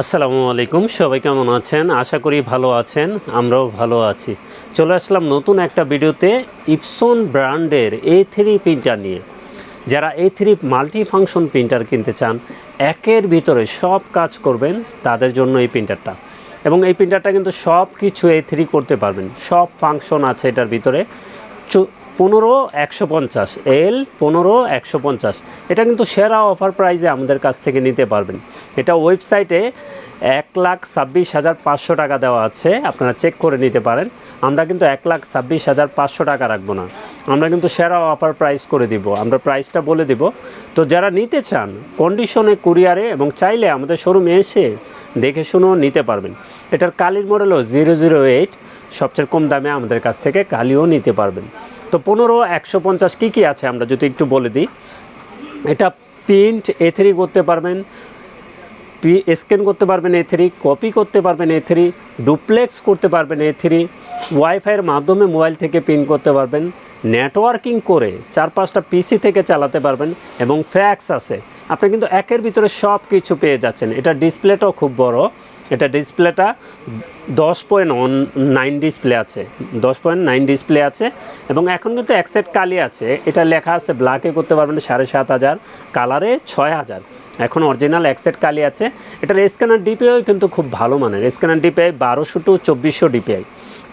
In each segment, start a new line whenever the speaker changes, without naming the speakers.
আসসালামু আলাইকুম, সবাই কেমন আছেন? আশা করি ভালো আছেন, আমরাও ভালো আছি। চলে আসলাম নতুন একটা ভিডিওতে ইপসন ব্র্যান্ডের এ থ্রি প্রিন্টার নিয়ে। যারা A three multi function printer কিনতে চান, একের ভিতরে সব কাজ করবেন তাদের জন্য এই প্রিন্টারটা এবং এই প্রিন্টারটা কিন্তু সব কিছু এ থ্রি করতে পারবেন। সব ফাংশন আছে এটার ভিতরে। পনেরো একশো পঞ্চাশ এল পনেরো একশো পঞ্চাশ। এটা কিন্তু সেরা অফার প্রাইজে আমাদের কাছ থেকে নিতে পারবেন। এটা ওয়েবসাইটে এক লাখ ছাব্বিশ হাজার পাঁচশো টাকা দেওয়া আছে, আপনারা চেক করে নিতে পারেন। আমরা কিন্তু এক লাখ ছাব্বিশ হাজার পাঁচশো টাকা রাখব না। আমরা কিন্তু সেরা অফার প্রাইস করে দিব। আমরা প্রাইসটা বলে দিব। তো যারা নিতে চান কন্ডিশনে কুরিয়ারে এবং চাইলে আমাদের শোরুমে এসে দেখে শুনেও নিতে পারবেন। এটার কালির মডেলও জিরো জিরো এইট সবচেয়ে কম দামে আমাদের কাছ থেকে কালিও নিতে পারবেন। তো পনেরো, একশো পঞ্চাশ কী কী আছে আমরা যদি একটু বলে দিই? এটা প্রিন্ট এ থ্রি করতে পারবেন স্ক্যান করতে পারবেন এ থ্রি কপি করতে পারবেন এ থ্রি ডুপ্লেক্স করতে পারবেন এ থ্রি ওয়াইফাইয়ের মাধ্যমে মোবাইল থেকে পিন করতে পারবেন নেটওয়ার্কিং করে চার পাঁচটা পিসি থেকে চালাতে পারবেন এবং ফ্যাক্স আছে। আপনি কিন্তু একের ভিতরে সব কিছু পেয়ে যাচ্ছেন। এটা ডিসপ্লেটাও খুব বড়। এটা ডিসপ্লেটা দশ পয়েন্ট অন নাইন ডিসপ্লে আছে, দশ পয়েন্ট নাইন ডিসপ্লে আছে এবং এখন কিন্তু একসেট কালি আছে। এটা লেখা আছে ব্ল্যাকে করতে পারবেন সাড়ে সাত হাজার কালারে ছয় হাজার। এখন অরিজিনাল একসেট কালি আছে। এটার স্ক্যানার ডিপিআই কিন্তু খুব ভালো মানের। স্ক্যানার ডিপিআই বারোশো টু চব্বিশশো ডিপিআই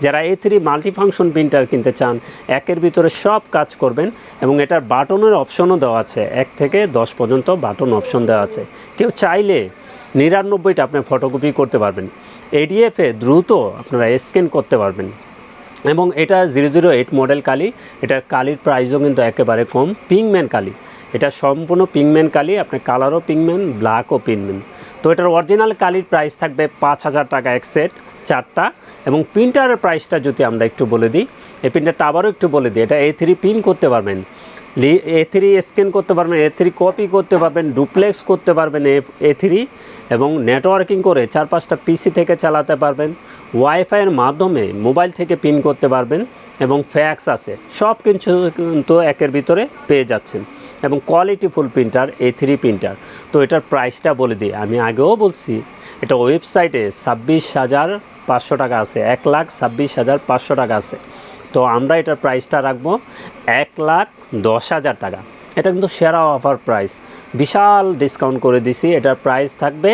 যারা এ থ্রি মাল্টিফাংশন প্রিন্টার কিনতে চান, একের ভিতরে সব কাজ করবেন এবং এটার বাটনের অপশনও দেওয়া আছে। এক থেকে দশ পর্যন্ত বাটন অপশন দেওয়া আছে। কেউ চাইলে নিরানব্বইটা আপনি ফটোকপি করতে পারবেন। এডিএফে দ্রুত আপনারা স্ক্যান করতে পারবেন। এবং এটা জিরো জিরো এইট মডেল কালি, এটার কালির প্রাইসও কিন্তু একেবারে কম পিংম্যান কালি। এটা সম্পূর্ণ পিংম্যান কালি আপনার কালারও পিংম্যান ব্ল্যাকও পিংম্যান তো এটার অরিজিনাল কালির প্রাইস থাকবে পাঁচ হাজার টাকা এক সেট চারটা। এবং প্রিন্টারের প্রাইসটা যদি আমরা একটু বলে দিই, এই প্রিন্টারটা আবারও একটু বলে দিই, এটা এ থ্রি প্রিন্ট করতে পারবেন। এ থ্রি স্ক্যান করতে পারবেন এ থ্রি কপি করতে পারবেন ডুপ্লেক্স করতে পারবেন এ থ্রি এবং নেটওয়ার্কিং করে চার পাঁচটা পিসি থেকে চালাতে পারবেন। ওয়াইফাইয়ের মাধ্যমে মোবাইল থেকে পিন করতে পারবেন এবং ফ্যাক্স আছে। সব কিছু কিন্তু একের ভিতরে পেয়ে যাচ্ছেন এবং quality full printer A three printer তো এটার প্রাইসটা বলে দিই। আমি আগেও বলছি, এটা ওয়েবসাইটে ছাব্বিশ হাজার পাঁচশো টাকা আছে, এক লাখ ছাব্বিশ হাজার পাঁচশো টাকা আছে। তো আমরা এটার প্রাইসটা রাখব এক লাখ দশ হাজার টাকা। এটা কিন্তু সেরা অফার প্রাইস বিশাল ডিসকাউন্ট করে দিছি। এটার প্রাইস থাকবে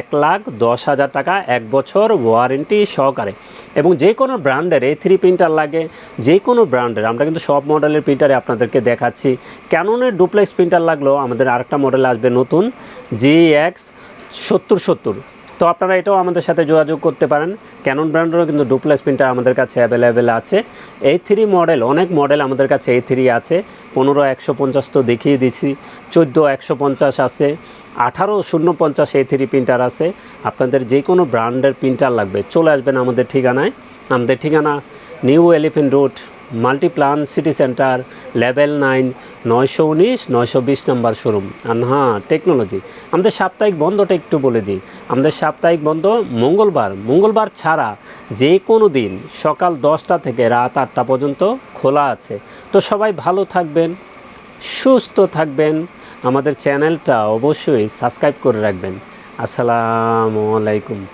এক লাখ দশ হাজার টাকা, এক বছর ওয়ারেন্টি সহকারে। এবং যে কোনো ব্র্যান্ডের এ থ্রি প্রিন্টার লাগে, যে কোনো ব্র্যান্ডের আমরা কিন্তু সব মডেলের প্রিন্টারে আপনাদেরকে দেখাচ্ছি। ক্যাননের ডুপ্লেক্স প্রিন্টার লাগলেও আমাদের আরেকটা মডেল আসবে নতুন জি এক্স সত্তর সত্তর। তো আপনারা এটাও আমাদের সাথে যোগাযোগ করতে পারেন। ক্যানন ব্র্যান্ডেরও কিন্তু ডুপ্লেক্স প্রিন্টার আমাদের কাছে অ্যাভেলেবেল আছে। এই থ্রি মডেল অনেক মডেল আমাদের কাছে এই থ্রি আছে। পনেরো একশো পঞ্চাশ তো দেখিয়ে দিচ্ছি। চোদ্দ একশো পঞ্চাশ আছে। আঠারো শূন্য পঞ্চাশ এই থ্রি প্রিন্টার আছে। আপনাদের যে কোনো ব্র্যান্ডের প্রিন্টার লাগবে। চলে আসবেন আমাদের ঠিকানায়। আমাদের ঠিকানা new elephant road Multiplan city centre level nine নয়শো উনিশ, নয়শো বিশ নম্বর শোরুম। আনহা টেকনোলজি আমাদের সাপ্তাহিক বন্ধটা একটু বলে দিই। আমাদের সাপ্তাহিক বন্ধ মঙ্গলবার। মঙ্গলবার ছাড়া যে কোনো দিন সকাল দশটা থেকে রাত আটটা পর্যন্ত খোলা আছে। তো সবাই ভালো থাকবেন, সুস্থ থাকবেন। আমাদের চ্যানেলটা অবশ্যই সাবস্ক্রাইব করে রাখবেন। আসসালামু আলাইকুম।